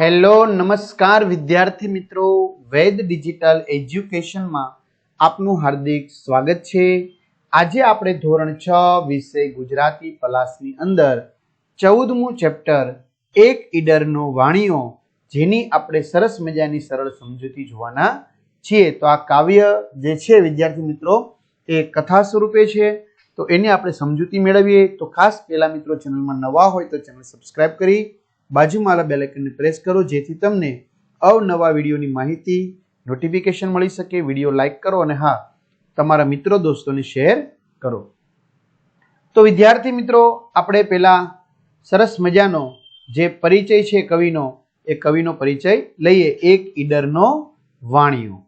Hello, નમસ્કાર વિદ્યાર્થી મિત્રો. વેદ ડિજિટલ એજ્યુકેશનમાં આપનું હાર્દિક સ્વાગત છે. આજે આપણે ધોરણ છ વિષય ગુજરાતી પલાસની અંદર ચૌદમું ચેપ્ટર એક ઈડરનો વાણીઓ, જેની આપણે સરસ મજાની સરળ સમજૂતી જોવાના છીએ. તો આ કાવ્ય જે છે વિદ્યાર્થી મિત્રો, એ કથા સ્વરૂપે છે. તો એની આપણે સમજૂતી મેળવીએ. તો ખાસ પહેલા મિત્રો ચેનલમાં નવા હોય તો ચેનલ સબસ્ક્રાઈબ કરી બાજુમાં આવેલા બેલ આઇકનને પ્રેસ કરો, જેથી તમને અવનવા વિડીયોની માહિતી નોટિફિકેશન મળી શકે, વીડિયો લાઇક કરો અને હા, તમારા મિત્રો દોસ્તોને શેર કરો. તો વિદ્યાર્થી મિત્રો, આપણે પહેલાં સરસ મજાનો જે પરિચય છે કવિનો, એ કવિનો પરિચય લઈએ. એક ઈડરનો વાણિયો.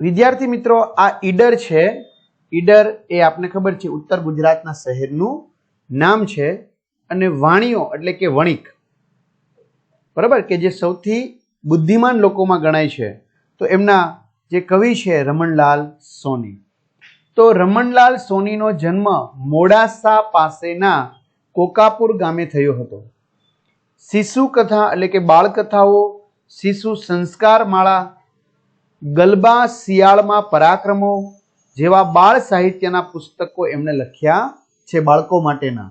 વિદ્યાર્થી મિત્રો, આ ઈડર છે, ઈડર એ આપને ખબર છે, ઉત્તર ગુજરાતના શહેરનું નામ છે, અને વાણિયો એટલે કે વણિક. બરાબર? કે જે સૌથી બુદ્ધિમાન લોકોમાં ગણાય છે, તો એમના જે કવિ છે રમણલાલ સોની. તો રમણલાલ સોનીનો જન્મ મોડાસા પાસેના કોકાપુર ગામે થયો હતો. શિશુ કથા એટલે કે બાળકથાઓ, શિશુ સંસ્કાર માળા ગલબા શિયાળમાં પરાક્રમો જેવા બાળ સાહિત્યના પુસ્તકો એમણે લખ્યા છે બાળકો માટેના.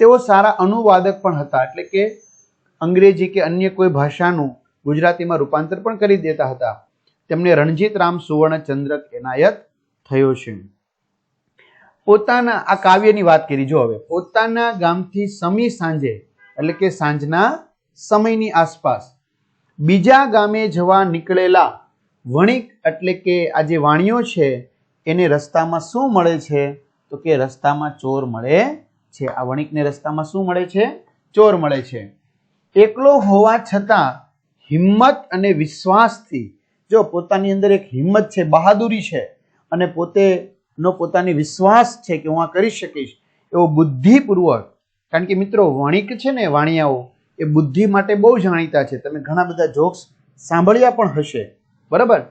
તેઓ સારા અનુવાદક પણ હતા, એટલે કે અંગ્રેજી કે અન્ય કોઈ ભાષાનું ગુજરાતીમાં રૂપાંતર પણ કરી દેતા હતા. તેમને રણજીત રામ સુવર્ણ ચંદ્રક એનાયત થયો છે. પોતાના, આ કાવ્યની વાત કરી, જો હવે. પોતાના ગામથી સમી સાંજે, એટલે કે સાંજના સમયની આસપાસ, બીજા ગામે જવા નીકળેલા વણિક, એટલે કે આ જે વાણીઓ છે, એને રસ્તામાં શું મળે છે? તો કે રસ્તામાં ચોર મળે છે. આ વણિકને રસ્તામાં શું મળે છે? ચોર મળે છે. એકલો હોવા છતાં હિંમત અને વિશ્વાસથી, જો પોતાની અંદર એક હિંમત છે, બહાદુરી છે, અને પોતેનો પોતાની વિશ્વાસ છે કે હું આ કરી શકીશ, એવો બુદ્ધિપૂર્વક, કારણ કે મિત્રો વણિક છે ને વાણિયાઓ, એ બુદ્ધિ માટે બહુ જાણીતા છે. તમે ઘણા બધા જોક્સ સાંભળ્યા પણ હશે. બરાબર?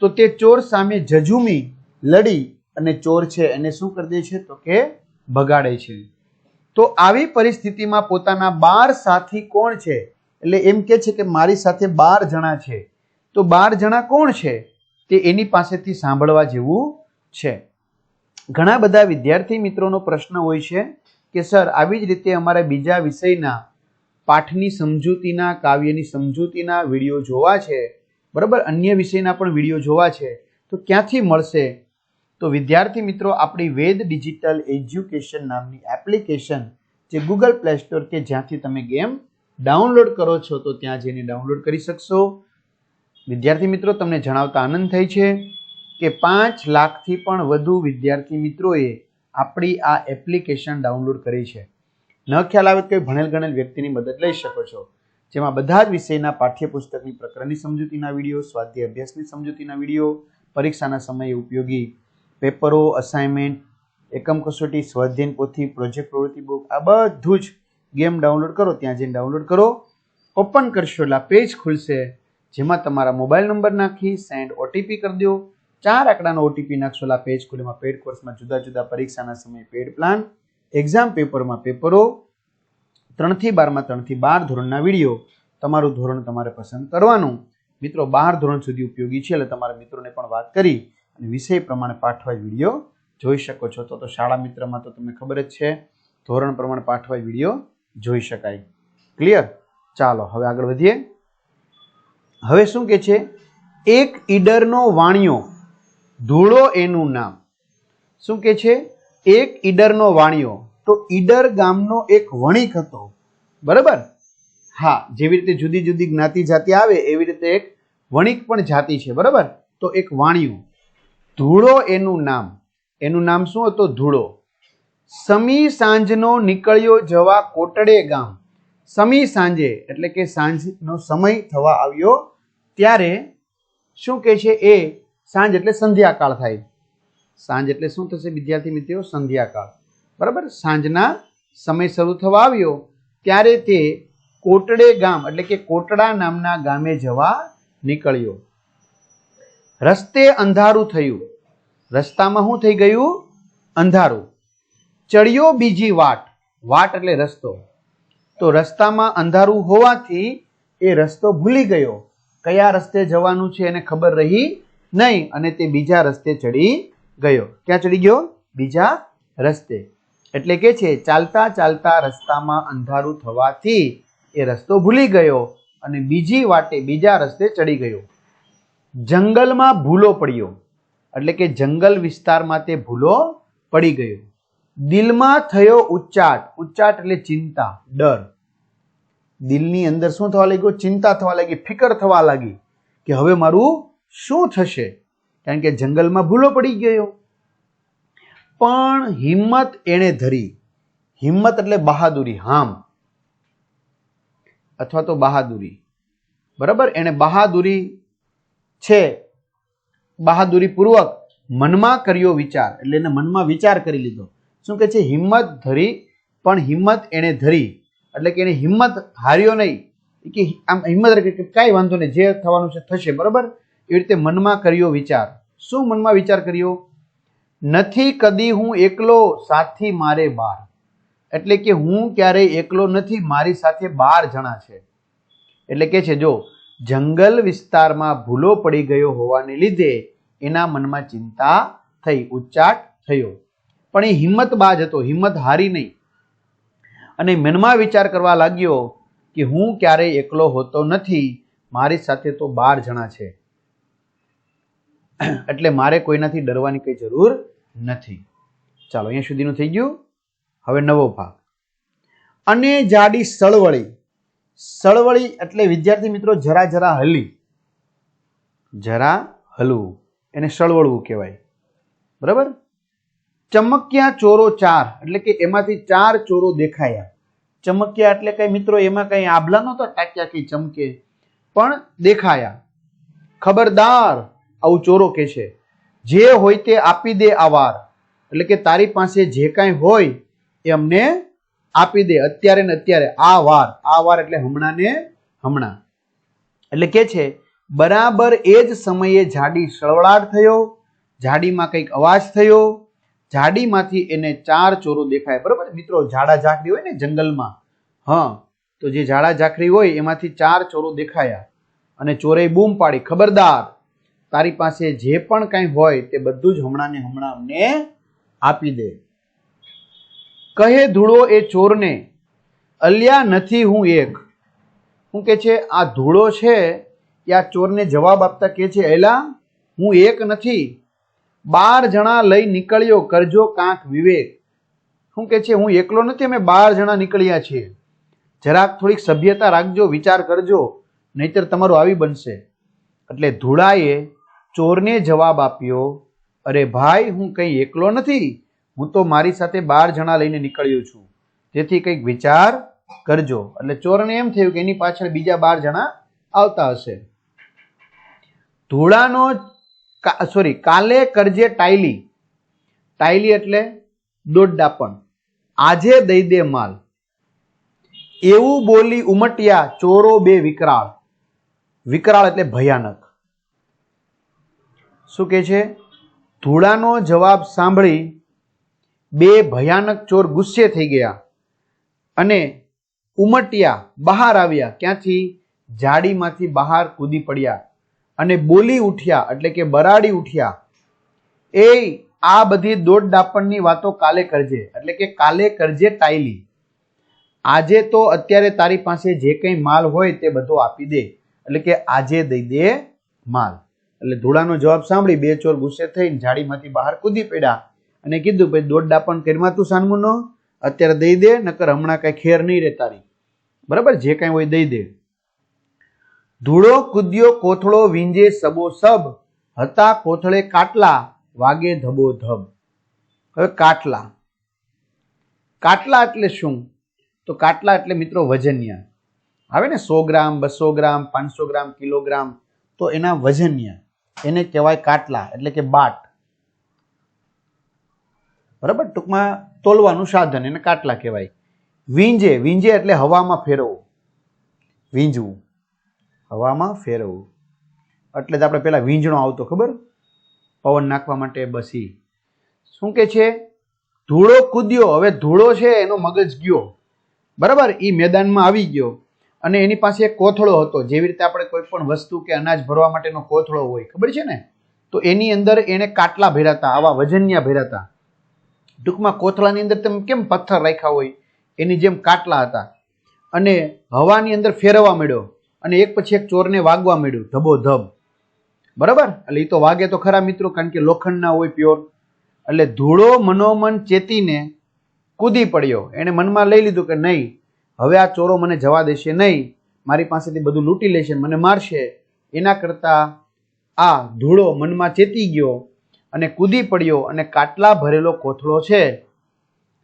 તો તે ચોર સામે જજુમી, લડી અને ચોર છે એને શું કરી દે છે? તો કે ભગાડે છે. તો આવી પરિસ્થિતિમાં પોતાના બાર સાથી કોણ છે? એટલે એમ કે છે કે મારી સાથે બાર જણા છે. તો બાર જણા કોણ છે? તે એની પાસેથી સાંભળવા જેવું છે. ઘણા બધા વિદ્યાર્થી મિત્રોનો પ્રશ્ન હોય છે કે, સર, આવી જ રીતે અમારે બીજા વિષયના પાઠની સમજૂતીના, કાવ્યની સમજૂતીના વીડિયો જોવા છે? બરાબર? અન્ય વિષયના પણ વીડિયો જોવા છે. તો ક્યાંથી મળશે? તો વિદ્યાર્થી મિત્રો, આપણી વેદ ડિજિટલ એજ્યુકેશન નામની એપ્લિકેશન જે ગૂગલ પ્લે સ્ટોર કે જ્યાંથી તમે ગેમ ડાઉનલોડ કરો છો, તો ત્યાં જઈને ડાઉનલોડ કરી શકશો. વિદ્યાર્થી મિત્રો, તમને જણાવતા આનંદ થાય છે કે પાંચ લાખથી પણ વધુ વિદ્યાર્થી મિત્રોએ આપણી આ એપ્લિકેશન ડાઉનલોડ કરી છે. ન ખ્યાલ આવે કોઈ ભણેલ ગણેલ વ્યક્તિની મદદ લઈ શકો છો. જેમાં બધા જ વિષયના પાઠ્યપુસ્તકની પ્રકરણની સમજૂતીના વીડિયો, સ્વાધ્યાય અભ્યાસની સમજૂતીના વીડિયો, પરીક્ષાના સમયે ઉપયોગી પેપરો અસાઇનમેન્ટ એકમ કસોટી, સ્વાધ્યાયન પોથી પ્રોજેક્ટ પ્રવૃત્તિ બુક આ બધું જ ગેમ ડાઉનલોડ કરો, ત્યાં જઈને ડાઉનલોડ કરો. ઓપન કરશો, એટલે પેજ ખુલશે. જેમાં તમારા મોબાઈલ નંબર નાખી સેન્ડ ઓટીપી કરી દો. ચાર આંકડાનો ઓટીપી નાખશો, એટલે પેજ ખુલેમાં પેડ કોર્સમાં જુદા જુદા પરીક્ષાના સમયે પેડ પ્લાન એક્ઝામ પેપરમાં પેપરો, ત્રણથી બારમાં ત્રણથી બાર ધોરણના વીડિયો. તમારું ધોરણ તમારે પસંદ કરવાનું. મિત્રો, બાર ધોરણ સુધી ઉપયોગી છે, એટલે તમારા મિત્રોને પણ વાત કરી. અને વિષય પ્રમાણે પાઠવાય વીડિયો જોઈ શકો છો. તો તો શાળા મિત્રમાં તો તમને ખબર જ છે, ધોરણ પ્રમાણે પાઠવાય વીડિયો જોઈ શકાય. ક્લિયર ચાલો, હવે આગળ વધીએ. હવે શું કે છે? એક ઈડરનો વાણિયો, ધૂળો એનું નામ. શું કે છે? એક ઈડરનો વાણિયો. તો ઈડર ગામનો એક વણિક હતો. બરાબર? હા, જેવી રીતે જુદી જુદી જ્ઞાતિ જાતિ આવે, એવી રીતે એક વણિક પણ જાતિ છે. બરાબર? તો એક વાણિયું. ધૂળો એનું નામ. એનું નામ શું હતું? ધૂળો. સમી સાંજનો નીકળ્યો જવા કોટડે ગામ. સમી સાંજે, એટલે કે સાંજનો સમય થવા આવ્યો ત્યારે શું કહે છે? એ સાંજ એટલે સંધ્યાકાળ થાય. સાંજ એટલે શું થશે વિદ્યાર્થી મિત્રો? સંધ્યાકાળ. બરાબર? સાંજના સમય શરૂ થવા આવ્યો ત્યારે તે કોટડે ગામ, એટલે કે કોટડા નામના ગામે જવા નીકળ્યો. રસ્તે અંધારું થયું. રસ્તામાં શું થઈ ગયું? અંધારું. ચડ્યો બીજી વાટ. વાટ એટલે રસ્તો. તો રસ્તામાં અંધારું હોવાથી એ રસ્તો ભૂલી ગયો. કયા રસ્તે જવાનું છે એને ખબર રહી નહીં અને તે બીજા રસ્તે ચડી ગયો. ક્યાં ચડી ગયો? બીજા રસ્તે. એટલે કે છે, ચાલતા ચાલતા રસ્તામાં અંધારું થવાથી એ રસ્તો ભૂલી ગયો અને બીજી વાટે બીજા રસ્તે ચડી ગયો. જંગલમાં ભૂલો પડ્યો એટલે કે જંગલ વિસ્તારમાં તે ભૂલો પડી ગયો. દિલમાં થયો ઉચ્ચાટ. ઉચ્ચાટ એટલે ચિંતા, ડર. દિલની અંદર શું થવા લાગ્યું? ચિંતા થવા લાગી, ફિકર થવા લાગી કે હવે મારું શું થશે? કારણ કે જંગલમાં ભૂલો પડી ગયો. પણ હિંમત એણે ધરી. હિંમત એટલે બહાદુરી, હામ. અથવા તો બહાદુરી. બરાબર? એણે બહાદુરી છે. બહાદુરી પૂર્વક મનમાં કર્યો વિચાર, એટલે એને મનમાં વિચાર કરી લીધો. શું કે છે? હિંમત ધરી, પણ હિંમત એણે ધરી. એટલે કે એને હિંમત હાર્યો નહીં. કે આમ હિંમત કે કાંઈ વાંધો નહીં, જે થવાનું છે થશે, બરાબર? એવી રીતે મનમાં કર્યો વિચાર. શું મનમાં વિચાર કર્યો? નથી કદી હું એકલો સાથી મારે બાર. એટલે કે હું ક્યારેય એકલો નથી, મારી સાથે બાર જણા છે. એટલે કે છે, જો જંગલ વિસ્તારમાં ભૂલો પડી ગયો હોવાને લીધે એના મનમાં ચિંતા થઈ, ઉચ્ચાટ થયો. પણ એ હિંમત બાજ હતો, હિંમત હારી નહીં. અને મનમાં વિચાર કરવા લાગ્યો કે હું ક્યારેય એકલો હોતો નથી, મારી સાથે તો બાર જણા છે. એટલે મારે કોઈનાથી ડરવાની કઈ જરૂર નથી. ચાલો, અહીંયા સુધીનું થઈ ગયું. હવે નવો ભાગ. અને જાડી સળવળી. સળવળી એટલે વિદ્યાર્થી મિત્રો જરા જરા હલી જરા હલવું. એને સળવળવું કહેવાય. બરાબર? ચમક્યા ચોરો ચાર, એટલે કે એમાંથી ચાર ચોરો દેખાયા. ચમક્યા એટલે કઈ મિત્રો એમાં કઈ આભલા નહોતા, ટાક્યા કે ચમકે. પણ દેખાયા. ખબરદાર આવું ચોરો કે છે. જે હોય તે આપી દે આવાર એટલે કે તારી પાસે જે કાંઈ હોય એ અમને આપી દે અત્યારે ને અત્યારે. આ વાર. આ વાર એટલે હમણાં ને હમણાં. એટલે કે છે, બરાબર એ જ સમયે જાડી સળવળાટ થયો, જાડીમાં કંઈક અવાજ થયો, જાડીમાંથી એને ચાર ચોરો દેખાય. બરાબર? મિત્રો ઝાડા ઝાકરી હોય ને જંગલમાં, હા, તો જે ઝાડા ઝાકરી હોય એમાંથી ચાર ચોરો દેખાયા અને ચોરે બૂમ પાડી. ખબરદાર, તારી પાસે જે પણ કાંઈ હોય તે બધું જ હમણાં ને હમણાં અમને આપી દે. કહે ધૂળો એ ચોરને, અલ્યા નથી હું એક. શું કે છે, આ ધૂળો છે? એ આ ચોરને જવાબ આપતા કે છે, એલા, હું એક નથી. બાર જણા લઈ નીકળ્યો કરજો કાંક વિવેક. શું કે છે, હું એકલો નથી, અમે બાર જણા નીકળ્યા છીએ. જરાક થોડીક સભ્યતા રાખજો, વિચાર કરજો, નહીતર તમારું આવી બનશે. એટલે ધૂળાએ ચોરને જવાબ આપ્યો, અરે ભાઈ, હું કંઈ એકલો નથી. હું તો મારી સાથે બાર જણા લઈને નીકળ્યો છું. તેથી કંઈક વિચાર કરજો. એટલે ચોરને એમ થયું કે એની પાછળ બીજા બાર જણા આવતા હશે. ધૂળાનો સોરી, કાલે કરજે ટાઈલી ટાઈલી એટલે દોડડાપણ આજે દઈ દે માલ. એવું બોલી ઉમટ્યા ચોરો બે વિકરાળ. વિકરાળ એટલે ભયાનક. શું કે છે? ધૂળાનો જવાબ સાંભળી બે ભયાનક ચોર ગુસ્સે થઈ ગયા અને ઉમટ્યા, બહાર આવ્યા. ક્યાંથી જાડીમાંથી બહાર કૂદી પડ્યા અને બોલી ઉઠ્યા, એટલે કે બરાડી ઉઠ્યા. એ આ બધી દોડ દાપણની વાતો કાલે કરજે. એટલે કે, કાલે કરજે ટાઈલી આજે તો અત્યારે તારી પાસે જે કંઈ માલ હોય તે બધો આપી દે. એટલે કે, આજે દઈ દે માલ. એટલે ધૂળાનો જવાબ સાંભળી બે ચોર ગુસ્સે થઈને જાડીમાંથી બહાર કૂદી પડ્યા. અને કીધું, ભાઈ દોડ ડાપણ કરીમાં તું સાનમુનો અત્યારે દઈ દે, નકર હમણાં કઈ ખેર નહીં રહે તારી. બરાબર? જે કાંઈ હોય દઈ દે. ધૂળો, કૂદ્યો, કોથળો, વીંજે, સબો સબ, હતા, કોથળે, કાટલા, વાગે, ધબો ધબ. હવે કાટલા. કાટલા એટલે શું? તો કાટલા એટલે મિત્રો વજનિયા. આવે ને સો ગ્રામ, બસો ગ્રામ, પાંચસો ગ્રામ કિલોગ્રામ તો એના વજનિયા. એને કહેવાય કાટલા, એટલે કે બાટ. બરાબર? ટૂંકમાં તોલવાનું સાધન એને કાટલા કહેવાય. વીંજે વીંજે એટલે હવામાં ફેરવવું. વીંજવું. હવામાં ફેરવવું. એટલે જ આપણે પેલા વીંજણો આવતો, ખબર? પવન નાખવા માટે બસી. શું કે છે? ધૂળો કૂદ્યો, હવે ધૂળો છે, એનો મગજ ગયો. બરાબર? એ મેદાનમાં આવી ગયો. અને એની પાસે એક કોથળો હતો. જેવી રીતે આપણે કોઈ પણ વસ્તુ કે અનાજ ભરવા માટેનો કોથળો હોય, ખબર છે ને? તો એની અંદર એને કાટલા ભેરાતા આવા વજનિયા ભર્યા હતા. ટૂંકમાં કોથળાની અંદર તમે કેમ પથ્થર રાખ્યા હોય, એની જેમ કાટલા હતા. અને હવાની અંદર ફેરવવા માંડ્યો અને એક પછી એક ચોરને વાગવા મળ્યું ધબો ધબ બરાબર? એટલે એ તો વાગે તો ખરા મિત્રો, કારણ કે લોખંડના હોય પ્યોર એટલે ધૂળો મનોમન ચેતીને કૂદી પડ્યો. એણે મનમાં લઈ લીધું કે નહીં, હવે આ ચોરો મને જવા દેશે નહીં, મારી પાસેથી બધું લૂંટી લેશે, મને મારશે. એના કરતાં આ ધૂળો મનમાં ચેતી ગયો અને કૂદી પડ્યો અને કાટલા ભરેલો કોથળો છે,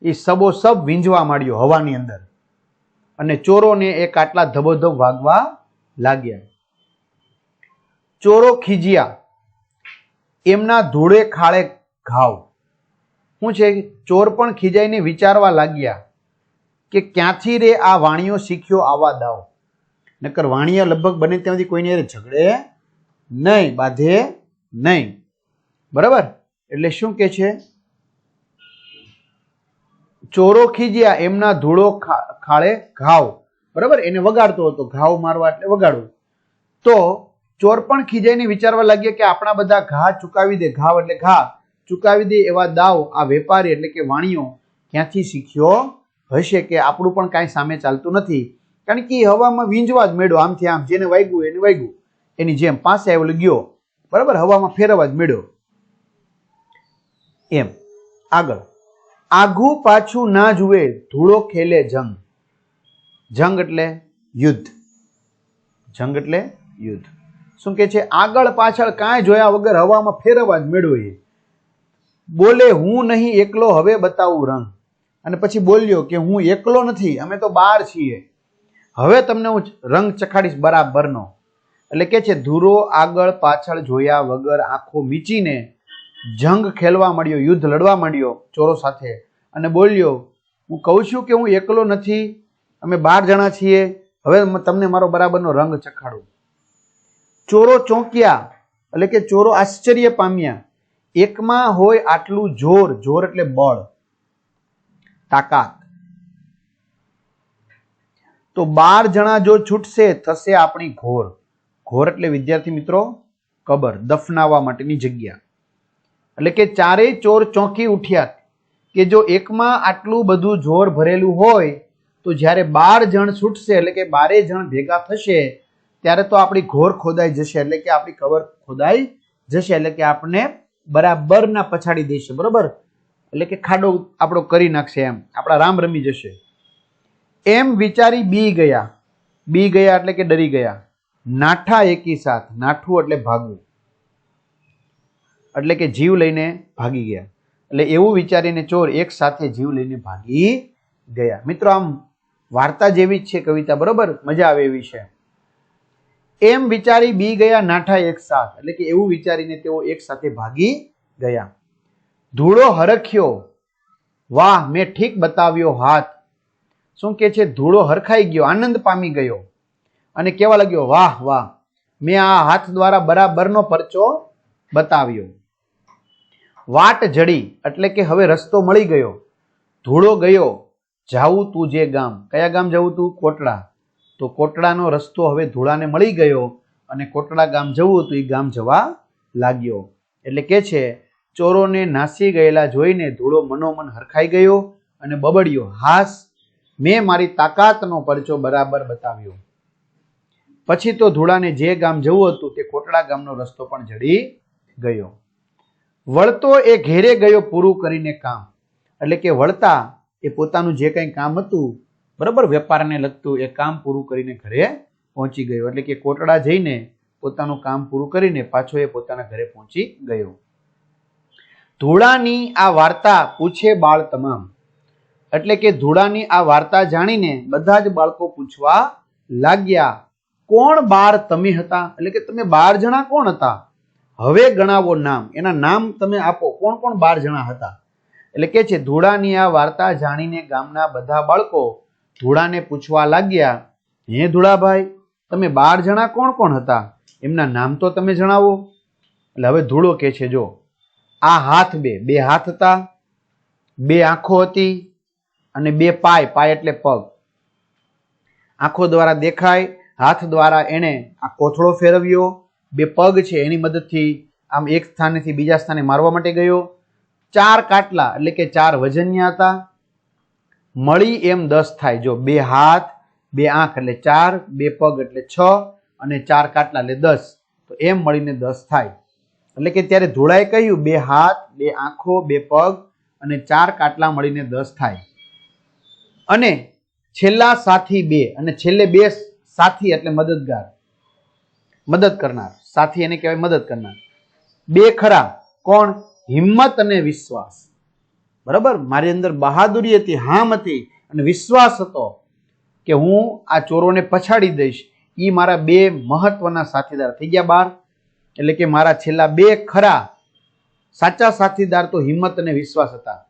એ સબોસબ વીંજવા માંડ્યો હવાની અંદર. અને ચોરોને એ કાટલા ધબોધબ વાગવા લાગ્યા. ચોરો ખીજ્યા. એમના ધૂળે ખાળે ઘાવ. શું છે, ચોર પણ ખીજાઈને વિચારવા લાગ્યા કે ક્યાંથી રે આ વાણીઓ શીખ્યો આવા દાવ. નકર વાણિયા લગભગ બને ત્યાંથી કોઈને ઝઘડે નહીં, બાંધે નહીં. બરાબર? એટલે શું કે છે? ચોરો ખીજ્યા, એમના ધૂળો ખાળે ઘાવ. બરાબર? એને વગાડતો હતો. ઘાવ મારવા એટલે વગાડવું. તો ચોર પણ ખીજાઈને વિચારવા લાગ્યા કે આપણા બધા ઘા ચુકાવી દે. ઘાવ એટલે ઘા. ચુકાવી દે એવા દાવ આ વેપારી એટલે કે વાણિયો ક્યાંથી શીખ્યો? હશે કે આપણું પણ કાંઈ સામે ચાલતું નથી. કારણ કે એ હવામાં વીંજવા જ મેળ્યો. આમથી આમ જેને વાગ્યું એને વાગ્યું. એની જેમ પાસે આવેલો ગયો. બરાબર? હવામાં ફેરવા જ મેળ્યો. એમ. આગળ. આઘું પાછું ના જુએ, ધૂળો ખેલે જંગ. જંગ એટલે યુદ્ધ. જંગ એટલે યુદ્ધ. શું કે છે? આગળ પાછળ કાંઈ જોયા વગર હવામાં ફેરવવા જ મેળવીએ બોલે, હું નહીં, એકલો હવે બતાવું રંગ. અને પછી બોલ્યો કે, હું એકલો નથી, અમે તો બાર છીએ. હવે તમને હું રંગ ચખાડીશ બરાબરનો. એટલે કે છે ધૂરો આગળ પાછળ જોયા વગર આંખો મીચીને જંગ ખેલવા માંડ્યો, યુદ્ધ લડવા માંડ્યો ચોરો સાથે. અને બોલ્યો, હું કહું છું કે હું એકલો નથી, અમે બાર જણા છીએ. હવે તમને મારો બરાબરનો રંગ ચખાડું. ચોરો ચોંક્યા, એટલે કે ચોરો આશ્ચર્ય પામ્યા. એકમાં હોય આટલું જોર જોર એટલે બળ, તાકાત. તો બાર જણા જો છૂટશે, થશે આપણી ઘોર. ઘોર એટલે વિદ્યાર્થી મિત્રો, કબર, દફનાવવા માટેની જગ્યા. એટલે કે ચારેય ચોર ચોંકી ઉઠ્યા કે જો એકમાં આટલું બધું જોર ભરેલું હોય, તો જ્યારે બાર જણ છૂટશે, એટલે કે બારે જણ ભેગા થશે, ત્યારે તો આપણી ઘોર ખોદાઈ જશે, એટલે કે આપણી કવર ખોદાઈ જશે, એટલે કે આપણે બરાબરના પછાડી દેશે, બરોબર? એટલે કે ખાડો આપણો કરી નાખશે એમ. આપણા રામ રમી જશે. એમ વિચારી બી ગયા. બી ગયા એટલે કે ડરી ગયા. નાઠા એકી સાથ. નાઠું એટલે ભાગવું. એટલે કે જીવ લઈને ભાગી ગયા. એટલે એવું વિચારીને ચોર એક સાથે જીવ લઈને ભાગી ગયા. મિત્રો, આમ વાર્તા જેવી જ છે કવિતા, બરોબર? મજા આવે એવી છે. એમ વિચારી બી ગયા નાઠા એક સાથ. એટલે કે એવું વિચારીને તેઓ એક સાથે ભાગી ગયા. ધૂળો હરખ્યો. વાહ, મેં ઠીક બતાવ્યો હાથ. શું કે છે? ધૂળો હરખાઈ ગયો, આનંદ પામી ગયો. અને કેવા લાગ્યો, વાહ વાહ, મેં આ હાથ દ્વારા બરાબરનો પરચો બતાવ્યો. વાટ જડી, એટલે કે હવે રસ્તો મળી ગયો. ધૂળો ગયો. જાવું તું જે ગામ. કયા ગામ જવું તું? કોટડા. તો કોટડાનો રસ્તો હવે ધૂળાને મળી ગયો અને કોટડા ગામ જવું હતું, એ ગામ જવા લાગ્યો. એટલે કે છે, ચોરોને નાસી ગયેલા જોઈને ધૂળો મનોમન હરખાઈ ગયો અને બબડ્યો. હાસ, મેં મારી તાકાતનો પરચો બરાબર બતાવ્યો. પછી તો ધૂળાને જે ગામ જવું હતું, તે કોટડા ગામનો રસ્તો પણ જડી ગયો. વળતો એ ઘેરે ગયો પૂરું કરીને કામ. એટલે કે વળતા એ પોતાનું જે કંઈ કામ હતું, બરાબર, વેપારને લગતું એ કામ પૂરું કરીને ઘરે પહોંચી ગયો. એટલે કે કોટડા જઈને પોતાનું કામ પૂરું કરીને પાછો એ પોતાના ઘરે પહોંચી ગયો. ધૂળાની આ વાર્તા પૂછે બાળ તમામ. એટલે કે ધૂળાની આ વાર્તા જાણીને બધા જ બાળકો પૂછવા લાગ્યા, કોણ બાર તમે હતા? એટલે કે, તમે બાર જણા કોણ હતા? હવે ગણાવો નામ. એના નામ તમે આપો. કોણ કોણ બાર જણા હતા? એટલે કે છે, ધૂળાની આ વાર્તા જાણીને ગામના બધા બાળકો ધૂળાને પૂછવા લાગ્યા, હે ધૂળાભાઈ, તમે બાર જણા કોણ કોણ હતા? એમના નામ તો તમે જણાવો. એટલે હવે ધૂળો કે છે, જો, આ હાથ બે. બે હાથ હતા, બે આંખો હતી અને બે પાય. પાય એટલે પગ. આંખો દ્વારા દેખાય, હાથ દ્વારા એણે આ કોથળો ફેરવ્યો બે પગ છે, એની મદદથી આમ એક સ્થાનેથી બીજા સ્થાને મારવા માટે ગયો. ચાર કાટલા, એટલે કે ચાર વજનિયા હતા. મળી એમ દસ થાય. જો બે હાથ, બે આંખ, એટલે ચાર, બે પગ, એટલે છ, અને ચાર કાટલા, એટલે દસ. તો એમ મળીને દસ થાય. એટલે કે ત્યારે ધોળાએ કહ્યું, બે હાથ, બે આંખો, બે પગ, અને ચાર કાટલા મળીને દસ થાય. અને છેલ્લા સાથી બે, અને છેલ્લે બે સાથી, એટલે મદદગાર, મદદ કરનાર. સાથી એને કહેવાય મદદ કરનાર. બે ખરા, કોણ? હિંમત અને વિશ્વાસ. બરાબર? મારી અંદર બહાદુરી હતી, હામ હતી અને વિશ્વાસ હતો કે હું આ ચોરોને પછાડી દઈશ. એ મારા બે મહત્વના સાથીદાર થઈ ગયા બાર. એટલે કે મારા છેલ્લા બે ખરા, સાચા સાથીદાર તો હિંમત અને વિશ્વાસ હતા.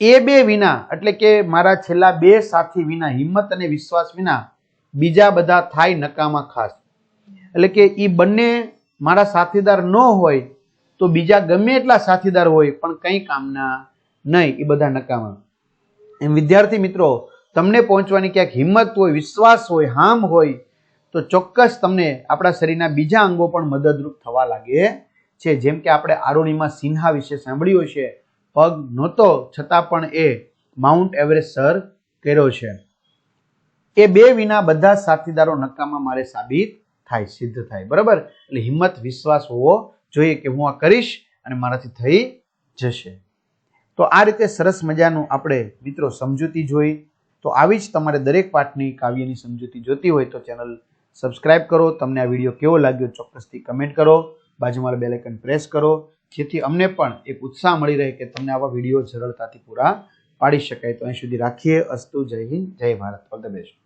એ બે વિના, એટલે કે મારા છેલ્લા બે સાથી વિના, હિંમત અને વિશ્વાસ વિના, બીજા બધા થાય નકામા ખાસ. એટલે કે એ બંને મારા સાથીદાર ન હોય, તો બીજા ગમે એટલા સાથીદાર હોય, પણ કંઈ કામના નહીં એ બધા નકામા. એમ વિદ્યાર્થી મિત્રો, તમને પહોંચવાની ક્યાંક હિંમત હોય, વિશ્વાસ હોય, હામ હોય, તો ચોક્કસ તમને આપણા શરીરના બીજા અંગો પણ મદદરૂપ થવા લાગે છે. જેમ કે આપણે આરોણીમાં સિન્હા વિશે સાંભળ્યું છે પગ નહોતો, છતાં પણ એ માઉન્ટ એવરેસ્ટ સર કર્યો છે. એ બે વિના બધા સાથીદારો નકામા મારે સાબિત થાય, સિદ્ધ થાય. બરાબર? એટલે હિંમત, વિશ્વાસ હોવો જોઈએ કે હું આ કરીશ અને મારાથી થઈ જશે. તો આ રીતે સરસ મજાનું આપણે મિત્રો સમજૂતી જોઈ. તો આવી જ તમારે દરેક પાઠની, કાવ્યની સમજૂતી જોતી હોય તો ચેનલ સબસ્ક્રાઇબ કરો. તમને આ વીડિયો કેવો લાગ્યો ચોક્કસથી કમેન્ટ કરો. બાજુમાં બેલ આઇકન પ્રેસ કરો. જેથી અમને પણ એક ઉત્સાહ મળી રહે કે તમને આવા વીડિયો સરળતાથી પૂરા પાડી શકાય. તો અહીં સુધી રાખીએ. અસ્તુ, જય હિન્દ, જય ભારત. All the best.